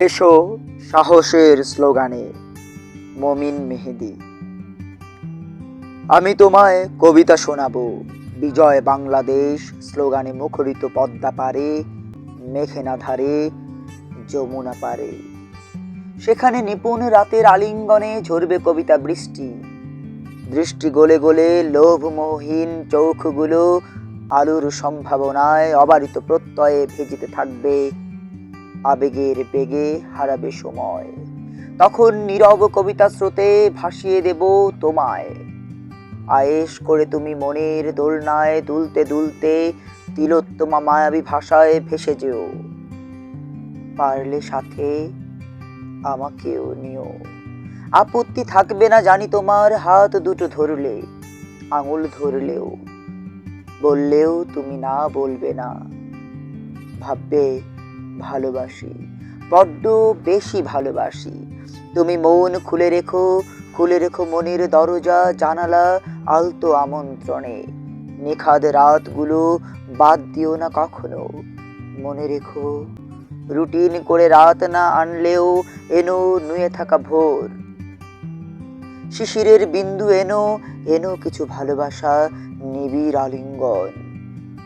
এসো সাহসের স্লোগানে, মমিন মেহেদি। আমি তোমায় কবিতা শোনাবো, বিজয় বাংলাদেশ স্লোগানে মুখরিত পদ্মা পারে মেঘেনা ধারে, যমুনা পারে সেখানে নিপুণ রাতের আলিঙ্গনে ঝরবে কবিতা বৃষ্টি। দৃষ্টি গলে গলে লোভমোহীন চোখগুলো আলুর সম্ভাবনায় অবারিত প্রত্যয়ে ভেজিতে থাকবে আবেগের বেগে হারাবে সময়। তখন নীরব কবিতা স্রোতে ভাসিয়ে দেব তোমায়। আয়েশ করে তুমি মনের দোলনায় দুলতে দুলতে তিলোত্তমা মায়াবী ভাষায় ভেসে যেও। পারলে সাথে আমাকেও নিও। আপত্তি থাকবে না জানি তোমার, হাত দুটো ধরলে, আঙুল ধরলেও। বললেও তুমি না বলবে না। ভাববে ভালোবাসি, বড্ড বেশি ভালোবাসি। তুমি মন খুলে রেখো খুলে রেখো মনের দরজা, জানালা, আলতো আমন্ত্রণে। নিখাদ রাতগুলো বাদ দিও না কখনো। মনে রেখো, রুটিন করে রাত না আনলেও এনো নুয়ে থাকা ভোর। শিশিরের বিন্দু এনো এনো কিছু ভালোবাসা নিবিড় আলিঙ্গন।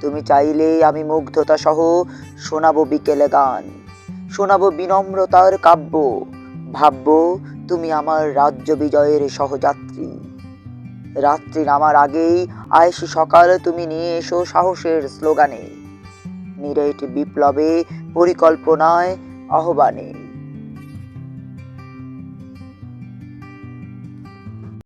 তুমি চাইলে আমি মুগ্ধতা সহ শোনাবো বিকেলে গান। শোনাবো বিনম্রতার কাব্য। ভাববো তুমি আমার রাজ্য বিজয়ের সহযাত্রী। রাত্রি নামার আগেই আয়েসি সকাল তুমি নিয়ে এসো সাহসের স্লোগানে। নিরেট বিপ্লবে পরিকল্পনায় আহ্বানে।